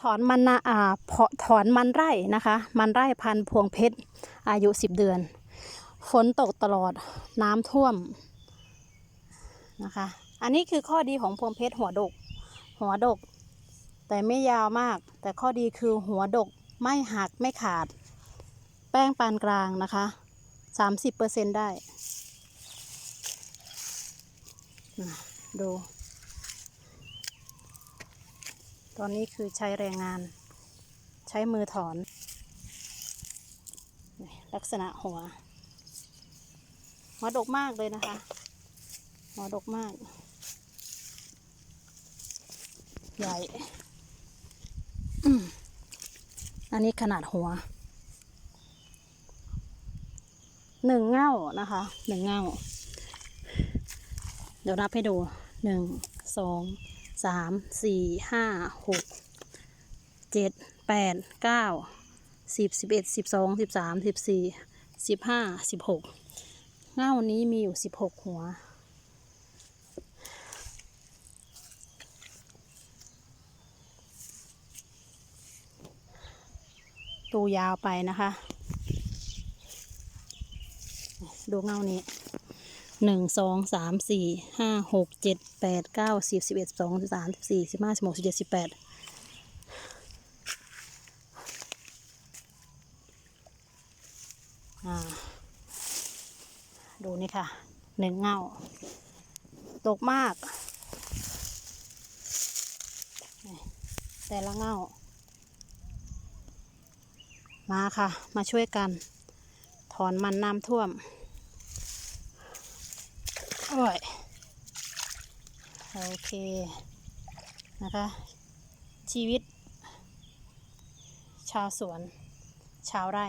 ถอนมันนะอ่าเพาะถอนมันไร่นะคะ มันไร่พันพวงเพชรอายุ 10 เดือน ฝนตกตลอดน้ำท่วมนะคะ อันนี้คือข้อดีของพวงเพชรหัวดก หัวดก แต่ไม่ยาวมาก แต่ข้อดีคือหัวดกไม่หักไม่ขาด แป้งปานกลางนะคะ 30%ได้นะดู ตอนนี้คือใช้แรงงาน ใช้มือถอน ลักษณะหัว หัวดกมากเลยนะคะ หัวดกมาก ใหญ่ออันนี้ขนาดหัว หนึ่งเง่านะคะ หนึ่งเง่า เดี๋ยวนับให้ดู หนึ่ง สอง สามสี่ห้าหกเจ็ดแปดเก้าสิบสิบเอ็ดสิบสองสิบสามสิบสี่สิบห้าสิบหกเง่านี้มีอยู่สิบหกหัวตูยาวไปนะคะ ดูเงานี้ หนึ่งสองสามสี่ห้าหกเจ็ดแปดเก้าสิบสิบเอ็ดสิบสองสิบสามสิบสี่สิบห้าสิบหกสิบเจ็ดสิบแปดอ่าดูนี่ค่ะหนึ่งเงาตกมาก แต่ละเงามาค่ะ มาช่วยกัน ถอนมันน้ำท่วม โอ้ยโอเคนะคะ ชีวิต ชาวสวน ชาวไร่